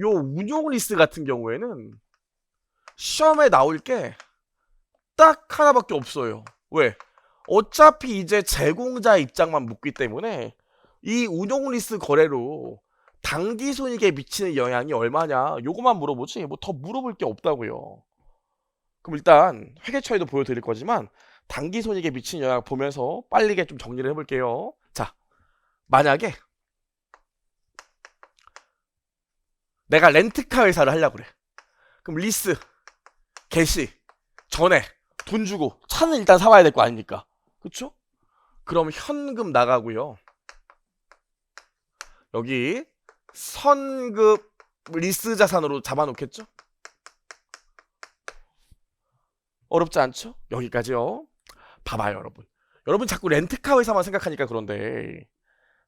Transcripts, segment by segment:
요 운용 리스 같은 경우에는 시험에 나올 게 딱 하나밖에 없어요. 왜? 어차피 이제 제공자 입장만 묻기 때문에 이 운용 리스 거래로 단기 손익에 미치는 영향이 얼마냐 요거만 물어보지 뭐 더 물어볼 게 없다고요. 그럼 일단 회계처에도 보여드릴 거지만 단기 손익에 미치는 영향 보면서 빨리게 좀 정리를 해볼게요. 자, 만약에 내가 렌트카 회사를 하려고 그래. 그럼 리스, 개시, 전에 돈 주고 차는 일단 사와야 될 거 아닙니까? 그쵸? 그럼 현금 나가고요. 여기 선급 리스 자산으로 잡아놓겠죠? 어렵지 않죠? 여기까지요. 봐봐요, 여러분. 여러분 자꾸 렌트카 회사만 생각하니까 그런데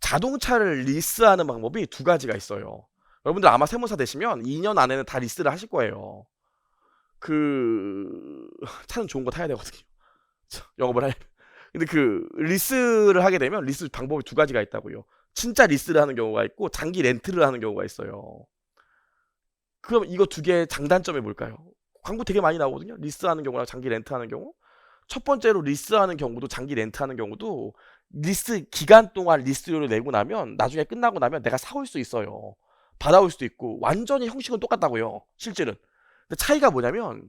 자동차를 리스하는 방법이 두 가지가 있어요. 여러분들 아마 세무사 되시면 2년 안에는 다 리스를 하실 거예요. 그 차는 좋은 거 타야 되거든요. 영업을 하려면. 근데 그 리스를 하게 되면 리스 방법이 두 가지가 있다고요. 진짜 리스를 하는 경우가 있고 장기 렌트를 하는 경우가 있어요. 그럼 이거 두 개의 장단점이 뭘까요? 광고 되게 많이 나오거든요. 리스하는 경우랑 장기 렌트하는 경우. 첫 번째로 리스하는 경우도 장기 렌트하는 경우도 리스 기간 동안 리스료를 내고 나면 나중에 끝나고 나면 내가 사올 수 있어요. 받아올 수도 있고 완전히 형식은 똑같다고요. 실질은. 근데 차이가 뭐냐면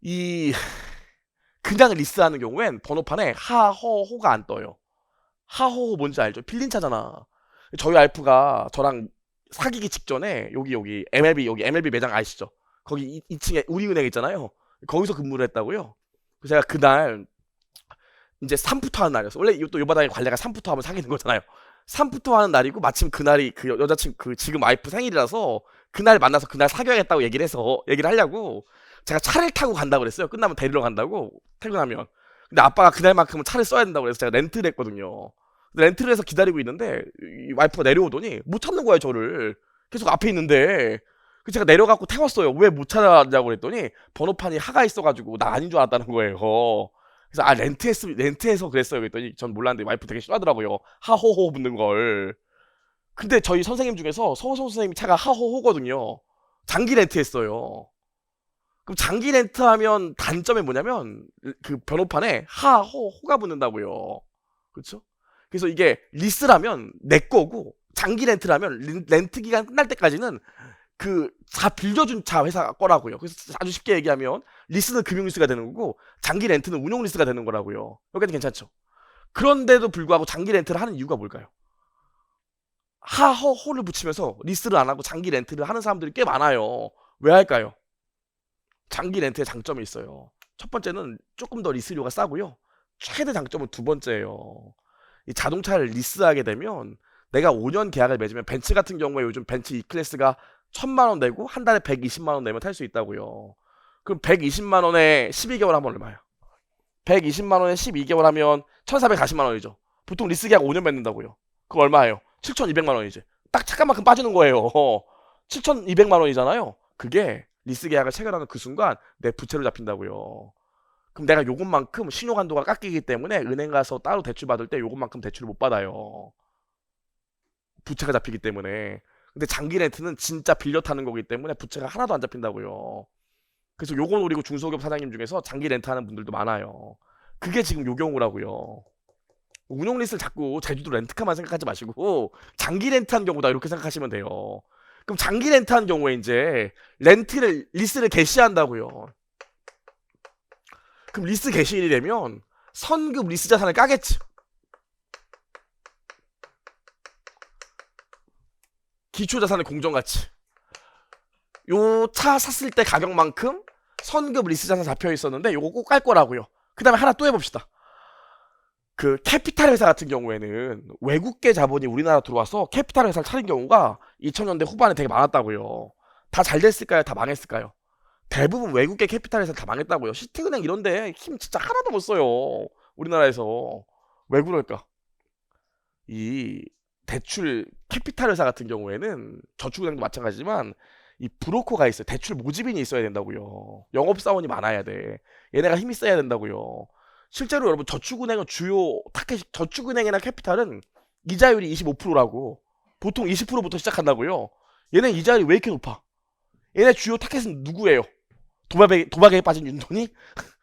이 그냥 리스하는 경우엔 번호판에 하허호가 안 떠요. 하허호 뭔지 알죠? 필린 차잖아. 저희 알프가 저랑 사귀기 직전에 여기 여기 MLB 여기 MLB 매장 아시죠? 거기 2, 층에 우리은행 있잖아요. 거기서 근무를 했다고요. 그래서 제가 그날 이제 3부터 하는 날이었어. 원래 또 요바닥의 관례가 3부터 하면 사귀는 거잖아요. 3부터 하는 날이고 마침 그날이 그 여- 여자친구 그 지금 와이프 생일이라서 그날 만나서 그날 사귀어야겠다고 얘기를 해서 얘기를 하려고 제가 차를 타고 간다고 그랬어요. 끝나면 데리러 간다고 퇴근하면. 근데 아빠가 그날만큼은 차를 써야 된다고 그래서 제가 렌트를 했거든요. 렌트를 해서 기다리고 있는데 이 와이프가 내려오더니 못 찾는 거예요, 저를. 계속 앞에 있는데 그 제가 내려갖고 태웠어요. 왜 못 찾아냐고 그랬더니 번호판이 하가 있어가지고 나 아닌 줄 알았다는 거예요. 그래서 아 렌트했 렌트해서 그랬어요. 그랬더니 전 몰랐는데 와이프 되게 싫어하더라고요. 하호호 붙는 걸. 근데 저희 선생님 중에서 서호성 선생님 차가 하호호거든요. 장기 렌트했어요. 그럼 장기 렌트하면 단점이 뭐냐면 그 번호판에 하호호가 붙는다고요. 그렇죠? 그래서 이게 리스라면 내 거고 장기 렌트라면 렌- 렌트 기간 끝날 때까지는 그 다 빌려준 차 회사 거라고요. 그래서 아주 쉽게 얘기하면 리스는 금융 리스가 되는 거고 장기 렌트는 운용 리스가 되는 거라고요. 여기까지 괜찮죠? 그런데도 불구하고 장기 렌트를 하는 이유가 뭘까요? 하허 호를 붙이면서 리스를 안 하고 장기 렌트를 하는 사람들이 꽤 많아요. 왜 할까요? 장기 렌트의 장점이 있어요. 첫 번째는 조금 더 리스료가 싸고요. 최대 장점은 두 번째예요. 이 자동차를 리스하게 되면 내가 5년 계약을 맺으면 벤츠 같은 경우에 요즘 벤츠 E 클래스가 1000만 원 내고 한 달에 120만 원 내면 탈 수 있다고요. 그럼 120만 원에 12개월 하면 얼마야? 120만 원에 12개월 하면 1440만 원이죠. 보통 리스 계약 5년 맺는다고요. 그거 얼마예요? 7200만 원이지. 딱 잠깐만큼 빠지는 거예요. 7200만 원이잖아요. 그게 리스 계약을 체결하는 그 순간 내 부채로 잡힌다고요. 그럼 내가 요것만큼 신용 한도가 깎이기 때문에 은행 가서 따로 대출 받을 때 요것만큼 대출을 못 받아요. 부채가 잡히기 때문에. 근데 장기 렌트는 진짜 빌려 타는 거기 때문에 부채가 하나도 안 잡힌다고요. 그래서 요거 노리고 중소기업 사장님 중에서 장기 렌트 하는 분들도 많아요. 그게 지금 요 경우라고요. 운용 리스를 자꾸 제주도 렌트카만 생각하지 마시고 장기 렌트한 경우다 이렇게 생각하시면 돼요. 그럼 장기 렌트한 경우에 이제 렌트를 리스를 개시한다고요. 그럼 리스 개시일이 되면 선급 리스 자산을 까겠지. 기초 자산의 공정 가치. 요 차 샀을 때 가격만큼 선급 리스 자산 잡혀 있었는데 요거 꼭 깔 거라고요. 그다음에 하나 또 해봅시다. 그 캐피탈 회사 같은 경우에는 외국계 자본이 우리나라 들어와서 캐피탈 회사를 차린 경우가 2000년대 후반에 되게 많았다고요. 다 잘 됐을까요? 다 망했을까요? 대부분 외국계 캐피탈 회사 다 망했다고요. 시티은행 이런데 힘 진짜 하나도 못 써요. 우리나라에서 왜 그럴까? 이 대출 캐피탈 회사 같은 경우에는 저축은행도 마찬가지지만 이 브로커가 있어요. 대출 모집인이 있어야 된다고요. 영업사원이 많아야 돼. 얘네가 힘이 세야 된다고요. 실제로 여러분 저축은행은 주요 타켓 저축은행이나 캐피탈은 이자율이 25%라고 보통 20%부터 시작한다고요. 얘네 이자율이 왜 이렇게 높아? 얘네 주요 타겟은 누구예요? 도박에, 도박에 빠진 윤돈이?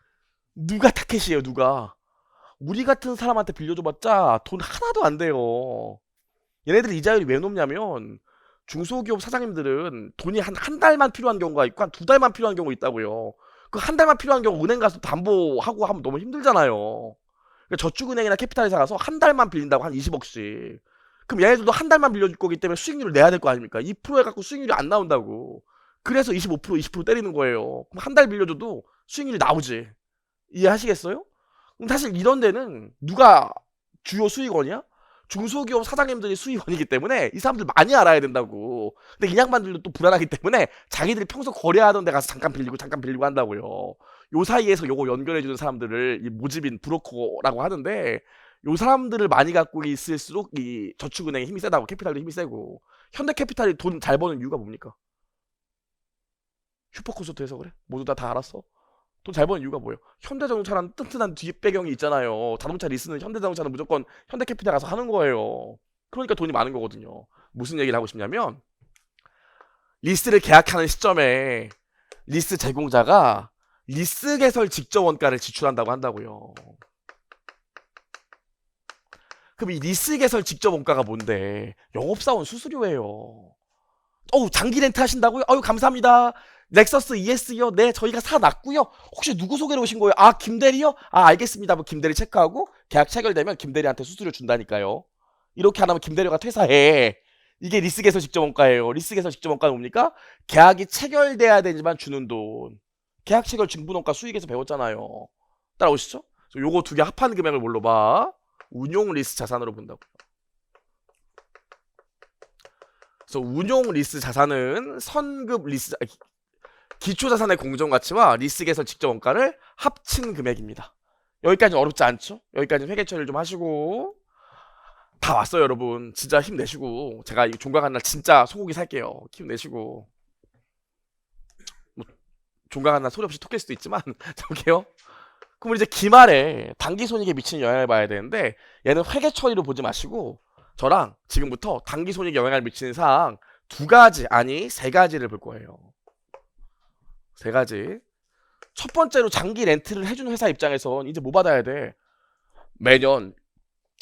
누가 타겟이에요, 누가? 우리 같은 사람한테 빌려줘봤자 돈 하나도 안 돼요. 얘네들 이자율이 왜 높냐면 중소기업 사장님들은 돈이 한 한 달만 필요한 경우가 있고 한 두 달만 필요한 경우 있다고요. 그 한 달만 필요한 경우 은행 가서 담보하고 하면 너무 힘들잖아요. 그러니까 저축은행이나 캐피탈에서 가서 한 달만 빌린다고 한 20억씩. 그럼 얘네들도 한 달만 빌려줄 거기 때문에 수익률을 내야 될 거 아닙니까? 2% 해갖고 수익률이 안 나온다고. 그래서 25% 20% 때리는 거예요. 그럼 한 달 빌려줘도 수익률이 나오지. 이해하시겠어요? 그럼 사실 이런 데는 누가 주요 수익원이야? 중소기업 사장님들이 수익원이기 때문에 이 사람들 많이 알아야 된다고. 근데 이 양반들도 또 불안하기 때문에 자기들이 평소 거래하던 데 가서 잠깐 빌리고 잠깐 빌리고 한다고요. 요 사이에서 요거 연결해주는 사람들을 이 모집인 브로커라고 하는데 요 사람들을 많이 갖고 있을수록 이 저축은행의 힘이 세다고 캐피탈도 힘이 세고 현대캐피탈이 돈 잘 버는 이유가 뭡니까? 슈퍼콘서트에서 그래? 모두 다 다 알았어? 돈 잘 버는 이유가 뭐예요? 현대자동차라는 튼튼한 뒷배경이 있잖아요. 자동차 리스는 현대자동차는 무조건 현대캐피탈 가서 하는 거예요. 그러니까 돈이 많은 거거든요. 무슨 얘기를 하고 싶냐면 리스를 계약하는 시점에 리스 제공자가 리스 개설 직접 원가를 지출한다고 한다고요. 그럼 이 리스 개설 직접 원가가 뭔데? 영업사원 수수료예요. 어우 장기 렌트 하신다고요? 아유 감사합니다. 넥서스 ES요? 네 저희가 사놨고요. 혹시 누구 소개로 오신 거예요? 아 김대리요? 아 알겠습니다. 뭐 김대리 체크하고 계약 체결되면 김대리한테 수수료 준다니까요. 이렇게 안 하면 김대리가 퇴사해. 이게 리스 개설 직접 원가예요. 리스 개설 직접 원가는 뭡니까? 계약이 체결돼야 되지만 주는 돈. 계약 체결 증분원가 수익에서 배웠잖아요. 따라오시죠? 요거 두 개 합한 금액을 뭘로 봐? 운용 리스 자산으로 본다고요. 그래서 운용 리스 자산은 선급 리스 자- 기초 자산의 공정 가치와 리스 개설 직접 원가를 합친 금액입니다. 여기까지는 어렵지 않죠? 여기까지는 회계 처리를 좀 하시고 다 왔어요, 여러분. 진짜 힘내시고 제가 이 종강한 날 진짜 소고기 살게요. 힘내시고 뭐 종강한 날 소리 없이 톡깰 수도 있지만 저기요. 그럼 이제 기말에 단기 손익에 미치는 영향을 봐야 되는데 얘는 회계 처리로 보지 마시고 저랑 지금부터 단기 손익에 영향을 미치는 사항 두 가지 아니 세 가지를 볼 거예요. 세 가지. 첫 번째로 장기 렌트를 해주는 회사 입장에선 이제 뭐 받아야 돼? 매년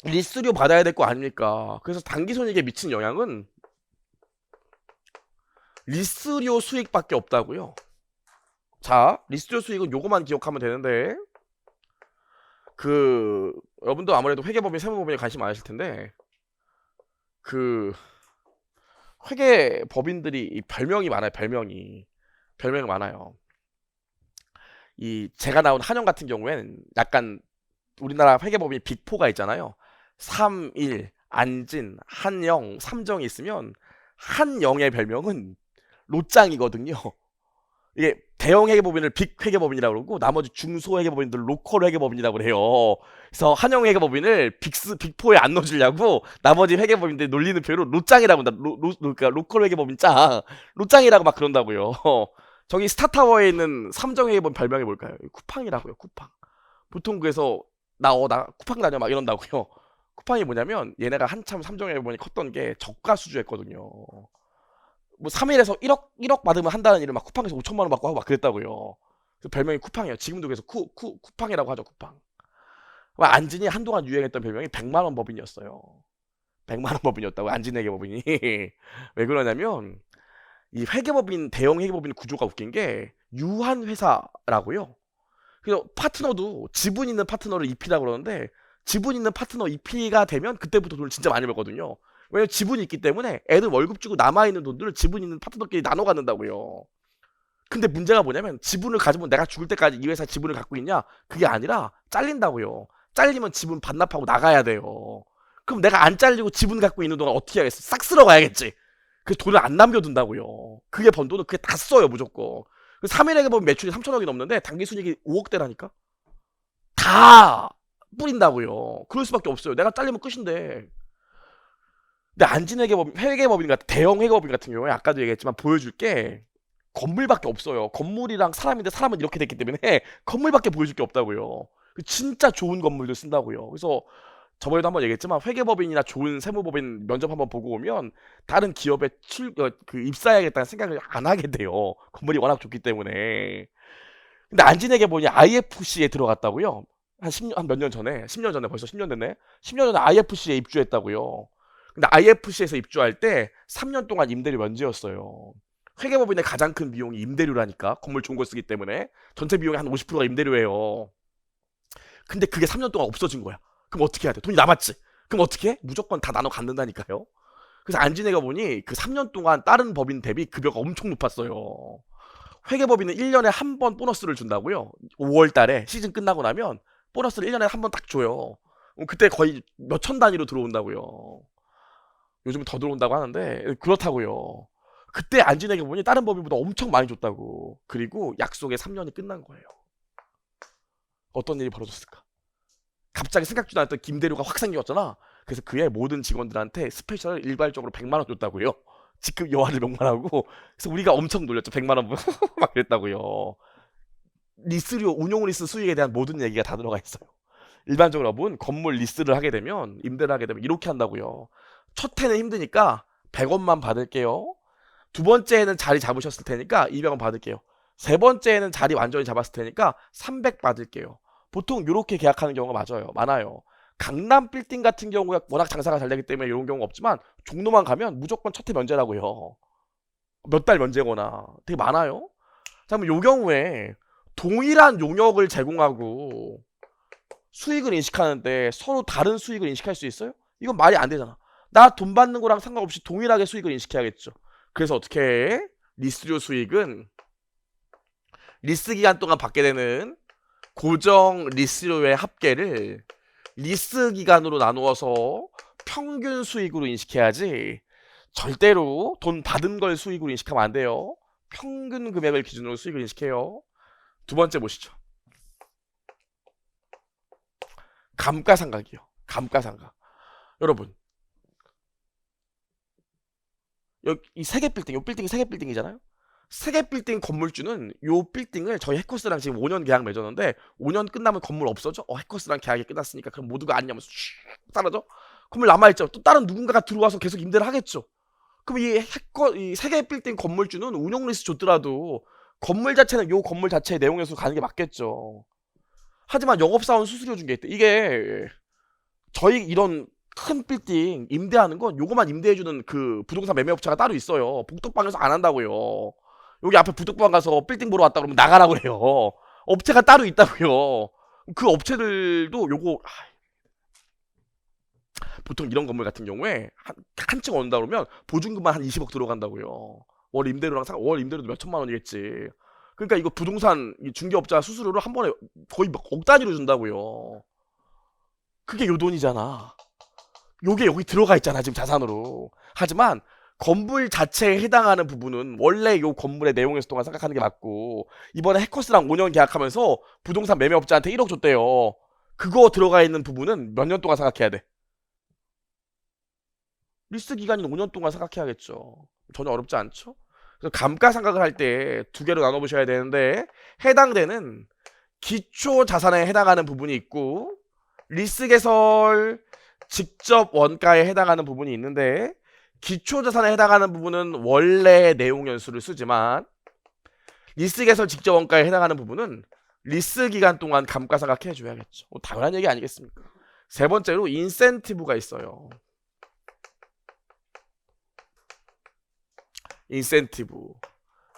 리스료 받아야 될 거 아닙니까? 그래서 단기 손익에 미친 영향은 리스료 수익밖에 없다고요. 자, 리스료 수익은 요거만 기억하면 되는데 그 여러분도 아무래도 회계법인 세무법인에 관심 많으실 텐데 그 회계법인들이 이 별명이 많아요. 별명이 별명이 많아요. 이 제가 나온 한영 같은 경우에는 약간 우리나라 회계법인 빅4가 있잖아요. 3, 1, 안진, 한영, 삼정이 있으면 한영의 별명은 로짱이거든요. 이게 대형 회계법인을 빅 회계법인이라고 그러고 나머지 중소 회계법인들 로컬 회계법인이라고 그래요. 그래서 한영 회계법인을 빅스 빅4에 안 넣어주려고 나머지 회계법인들 놀리는 표로 로짱이라고. 로, 로, 그러니까 로컬 회계법인 짱 로짱이라고 막 그런다고요. 저기 스타타워에 있는 삼정 회계법인 별명이 뭘까요? 쿠팡이라고요. 쿠팡. 보통 그래서 나어나 쿠팡 다녀 막 이런다고요. 쿠팡이 뭐냐면 얘네가 한참 삼정 회계법인이 컸던 게 저가 수주했거든요. 뭐 3일에서 1억 1억 받으면 한다는 일을 막 쿠팡에서 5천만 원 받고 하고 막 그랬다고요. 그래서 별명이 쿠팡이에요. 지금도 그래서 쿠, 쿠, 쿠팡이라고 하죠. 쿠팡. 막 안진이 한동안 유행했던 별명이 100만 원 법인이었어요. 100만 원 법인이었다고 안진 회계법인이 왜 그러냐면 이 회계법인 대형 회계법인 구조가 웃긴 게 유한 회사라고요. 그래서 파트너도 지분 있는 파트너를 입히라 그러는데 지분 있는 파트너 입히가 되면 그때부터 돈을 진짜 많이 벌거든요. 왜냐면 지분이 있기 때문에 애들 월급 주고 남아 있는 돈들을 지분 있는 파트너끼리 나눠 갖는다고요. 근데 문제가 뭐냐면 지분을 가지면 내가 죽을 때까지 이 회사 지분을 갖고 있냐? 그게 아니라 잘린다고요. 잘리면 지분 반납하고 나가야 돼요. 그럼 내가 안 잘리고 지분 갖고 있는 동안 어떻게 하겠어? 싹 쓸어 가야겠지. 그 돈을 안 남겨둔다고요. 그게 번 돈은 그게 다 써요, 무조건. 3일에 보면 매출이 3천억이 넘는데 단기 순이익이 5억대라니까? 다 뿌린다고요. 그럴 수밖에 없어요. 내가 잘리면 끝인데. 근데 안진 회계법, 회계법인 같은, 대형 회계법인 같은 경우에 아까도 얘기했지만 보여줄 게 건물밖에 없어요. 건물이랑 사람인데 사람은 이렇게 됐기 때문에 건물밖에 보여줄 게 없다고요. 진짜 좋은 건물들 쓴다고요. 그래서 저번에도 한번 얘기했지만 회계법인이나 좋은 세무법인 면접 한번 보고 오면 다른 기업에 출, 어, 그 입사해야겠다는 생각을 안 하게 돼요. 건물이 워낙 좋기 때문에. 근데 안진에게 보니 IFC에 들어갔다고요? 한 10년, 한 몇 년 전에, 10년 전에 벌써 10년 됐네? 10년 전에 IFC에 입주했다고요. 근데 IFC에서 입주할 때 3년 동안 임대료 면제였어요. 회계법인의 가장 큰 비용이 임대료라니까. 건물 좋은 거 쓰기 때문에. 전체 비용의 한 50%가 임대료예요. 근데 그게 3년 동안 없어진 거야. 그럼 어떻게 해야 돼? 돈이 남았지. 그럼 어떻게 해? 무조건 다 나눠 갖는다니까요. 그래서 안진애가 보니 그 3년 동안 다른 법인 대비 급여가 엄청 높았어요. 회계법인은 1년에 한 번 보너스를 준다고요. 5월 달에 시즌 끝나고 나면 보너스를 1년에 한 번 딱 줘요. 그럼 그때 거의 몇 천 단위로 들어온다고요. 요즘은 더 들어온다고 하는데 그렇다고요. 그때 안진에게 보니 다른 법인보다 엄청 많이 줬다고. 그리고 약속의 3년이 끝난 거예요. 어떤 일이 벌어졌을까? 갑자기 생각지도 않았던 김대료가 확 생겼잖아. 그래서 그의 모든 직원들한테 스페셜 일괄적으로 100만 원 줬다고요. 직급 여하를 명만하고 그래서 우리가 엄청 놀렸죠. 100만 원 막 그랬다고요. 리스료 운용 리스 수익에 대한 모든 얘기가 다 들어가 있어요. 일반적으로 여러분 건물 리스를 하게 되면 임대를 하게 되면 이렇게 한다고요. 첫 해는 힘드니까 100원만 받을게요. 두 번째에는 자리 잡으셨을 테니까 200원 받을게요. 세 번째에는 자리 완전히 잡았을 테니까 300 받을게요. 보통 이렇게 계약하는 경우가 맞아요. 많아요. 강남 빌딩 같은 경우에 워낙 장사가 잘 되기 때문에 이런 경우가 없지만 종로만 가면 무조건 첫해 면제라고요. 몇 달 면제거나 되게 많아요. 자, 그럼 요 경우에 동일한 용역을 제공하고 수익을 인식하는데 서로 다른 수익을 인식할 수 있어요? 이건 말이 안 되잖아. 나 돈 받는 거랑 상관없이 동일하게 수익을 인식해야겠죠. 그래서 어떻게 해? 리스료 수익은 리스 기간 동안 받게 되는 고정 리스료의 합계를 리스 기간으로 나누어서 평균 수익으로 인식해야지 절대로 돈 받은 걸 수익으로 인식하면 안 돼요. 평균 금액을 기준으로 수익을 인식해요. 두 번째 보시죠. 감가상각이요. 감가상각. 여러분. 여기 이 세 개 빌딩, 요 빌딩이 세 개 빌딩이잖아요. 세개 빌딩 건물주는 요 빌딩을 저희 해커스랑 지금 5년 계약 맺었는데 5년 끝나면 건물 없어져? 어 해커스랑 계약이 끝났으니까 그럼 모두가 안냐면서 슉 사라져? 건물 남아있죠. 또 다른 누군가가 들어와서 계속 임대를 하겠죠. 그럼 이 해커 이 세개 빌딩 건물주는 운영 리스 줬더라도 건물 자체는 요 건물 자체의 내용에서 가는 게 맞겠죠. 하지만 영업사원 수수료 준 게 있대. 이게 저희 이런 큰 빌딩 임대하는 건 요거만 임대해주는 그 부동산 매매업체가 따로 있어요. 복덕방에서 안 한다고요. 여기 앞에 부덕방 가서 빌딩 보러 왔다 그러면 나가라고 해요. 업체가 따로 있다고요. 그 업체들도 요거 아, 보통 이런 건물 같은 경우에 한, 한층 온다 그러면 보증금만 한 20억 들어간다고요. 월 임대료랑 상, 월 임대료도 몇 천만 원이겠지. 그러니까 이거 부동산 이 중개업자 수수료를 한 번에 거의 막억 단위로 준다고요. 그게 요 돈이잖아. 요게 여기 들어가 있잖아 지금 자산으로. 하지만 건물 자체에 해당하는 부분은 원래 요 건물의 내용에서 동안 생각하는 게 맞고 이번에 해커스랑 5년 계약하면서 부동산 매매업자한테 1억 줬대요. 그거 들어가 있는 부분은 몇 년 동안 생각해야 돼? 리스 기간이 5년 동안 생각해야겠죠. 전혀 어렵지 않죠? 그래서 감가상각을 할 때 두 개로 나눠 보셔야 되는데 해당되는 기초 자산에 해당하는 부분이 있고 리스 개설 직접 원가에 해당하는 부분이 있는데 기초 자산에 해당하는 부분은 원래 내용 연수를 쓰지만 리스 개설 직접 원가에 해당하는 부분은 리스 기간 동안 감가상각 해 줘야겠죠. 뭐 당연한 얘기 아니겠습니까? 세 번째로 인센티브가 있어요. 인센티브.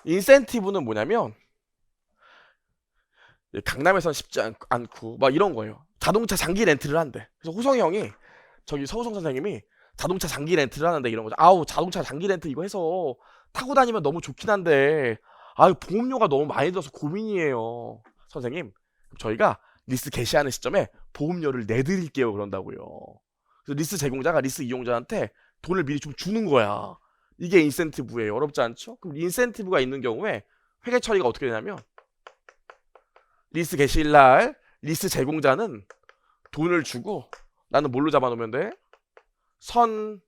인센티브는 뭐냐면 강남에선 쉽지 않, 않고 막 이런 거예요. 자동차 장기 렌트를 한대. 그래서 호성이 형이 저기 서우성 선생님이 자동차 장기 렌트를 하는데 이런 거죠. 아우 자동차 장기 렌트 이거 해서 타고 다니면 너무 좋긴 한데 아유 보험료가 너무 많이 들어서 고민이에요. 선생님 저희가 리스 개시하는 시점에 보험료를 내드릴게요 그런다고요. 그래서 리스 제공자가 리스 이용자한테 돈을 미리 좀 주는 거야. 이게 인센티브예요. 어렵지 않죠? 그럼 인센티브가 있는 경우에 회계 처리가 어떻게 되냐면 리스 개시일 날 리스 제공자는 돈을 주고 나는 뭘로 잡아놓으면 돼? 선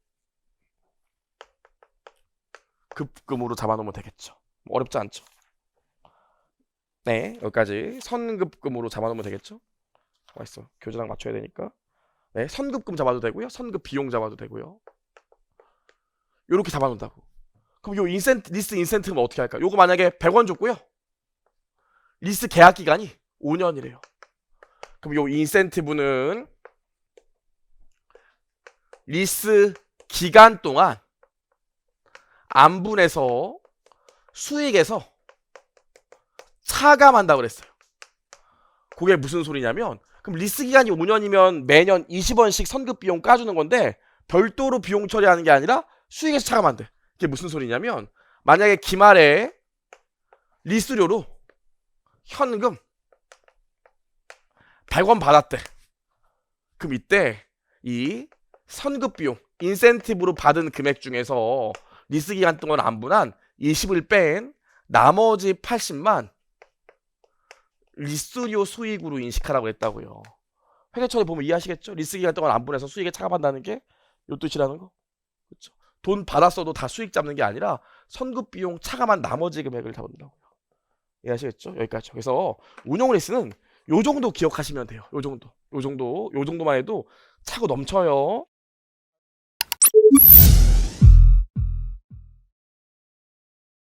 급금으로 잡아놓으면 되겠죠. 뭐 어렵지 않죠? 네, 여기까지 선급금으로 잡아놓으면 되겠죠? 맛있어. 교재랑 맞춰야 되니까. 네, 선급금 잡아도 되고요. 선급 비용 잡아도 되고요. 요렇게 잡아놓는다고. 그럼 요 인센트 리스 인센티브는 어떻게 할까? 요거 만약에 100원 줬고요. 리스 계약 기간이 5년이래요. 그럼 요 인센티브는 리스 기간 동안 안분해서 수익에서 차감한다고 그랬어요. 그게 무슨 소리냐면 그럼 리스 기간이 5년이면 매년 20원씩 선급 비용 까주는 건데 별도로 비용 처리하는 게 아니라 수익에서 차감한대. 그게 무슨 소리냐면 만약에 기말에 리스료로 현금 100원 받았대. 그럼 이때 이 선급 비용, 인센티브로 받은 금액 중에서 리스 기간 동안 안분한 20을 뺀 나머지 80만 리스료 수익으로 인식하라고 했다고요. 회계 처리 보면 이해하시겠죠? 리스 기간 동안 안분해서 수익에 차감한다는 게 요 뜻이라는 거. 그렇죠? 돈 받았어도 다 수익 잡는 게 아니라 선급 비용 차감한 나머지 금액을 잡는다고요. 이해하시겠죠? 여기까지. 그래서 운용 리스는 요 정도 기억하시면 돼요. 요 정도. 요 정도. 요 정도만 해도 차고 넘쳐요.